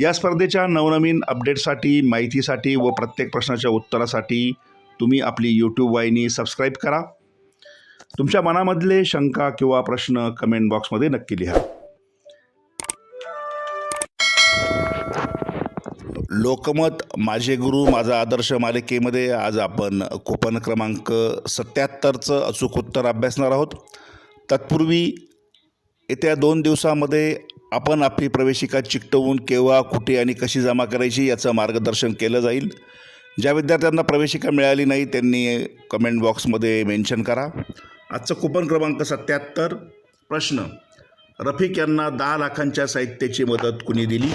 या स्पर्धेच्या नवनवीन अपडेटसाठी माहितीसाठी व प्रत्येक प्रश्नाच्या उत्तरासाठी तुम्ही आपली यूट्यूब वाहिनी सबस्क्राईब करा. तुमच्या मनामधले शंका किंवा प्रश्न कमेंट बॉक्समध्ये नक्की लिहा. लोकमत माझे गुरु माझा आदर्श मालिकेमध्ये आज आपण कुपन क्रमांक सत्याहत्तरचं अचूक उत्तर अभ्यासणार आहोत. तत्पूर्वी येत्या दोन दिवसामध्ये आपण आपली प्रवेशिका चिकटवून केव्हा कुठे आणि कशी जमा करायची याचं मार्गदर्शन केलं जाईल. ज्या विद्यार्थ्यांना प्रवेशिका मिळाली नाही त्यांनी कमेंट बॉक्समध्ये मेन्शन करा. आजचं कुपन क्रमांक सत्याहत्तर. प्रश्न. रफिक यांना दहा लाखांच्या साहित्याची मदत कुणी दिली?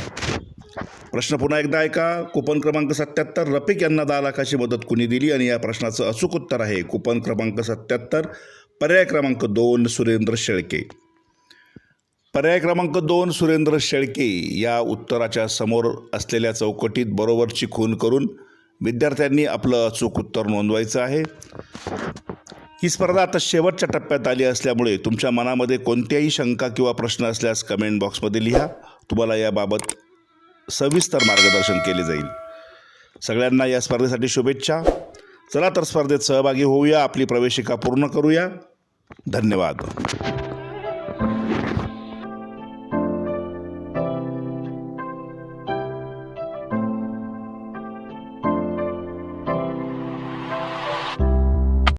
प्रश्न पुन्हा एकदा ऐका. कुपन क्रमांक सत्याहत्तर. रफिक यांना दहा लाखाची मदत कुणी दिली? आणि या प्रश्नाचं अचूक उत्तर आहे. कुपन क्रमांक सत्याहत्तर. पर्याय क्रमांक दोन सुरेंद्र शेळके. पर्याय क्रमांक दोन सुरेंद्र शेळके या उत्तराच्या समोर असलेल्या चौकटीत बरोबरची खून करून विद्यार्थ्यांनी आपलं अचूक उत्तर नोंदवायचं आहे. ही स्पर्धा आता शेवटच्या टप्प्यात आली असल्यामुळे तुमच्या मनामध्ये कोणत्याही शंका किंवा प्रश्न असल्यास कमेंट बॉक्समध्ये लिहा. तुम्हाला याबाबत सविस्तर मार्गदर्शन केले जाईल. सगळ्यांना या स्पर्धेसाठी शुभेच्छा. चला तर स्पर्धेत सहभागी होऊया. आपली प्रवेशिका पूर्ण करूया. धन्यवाद.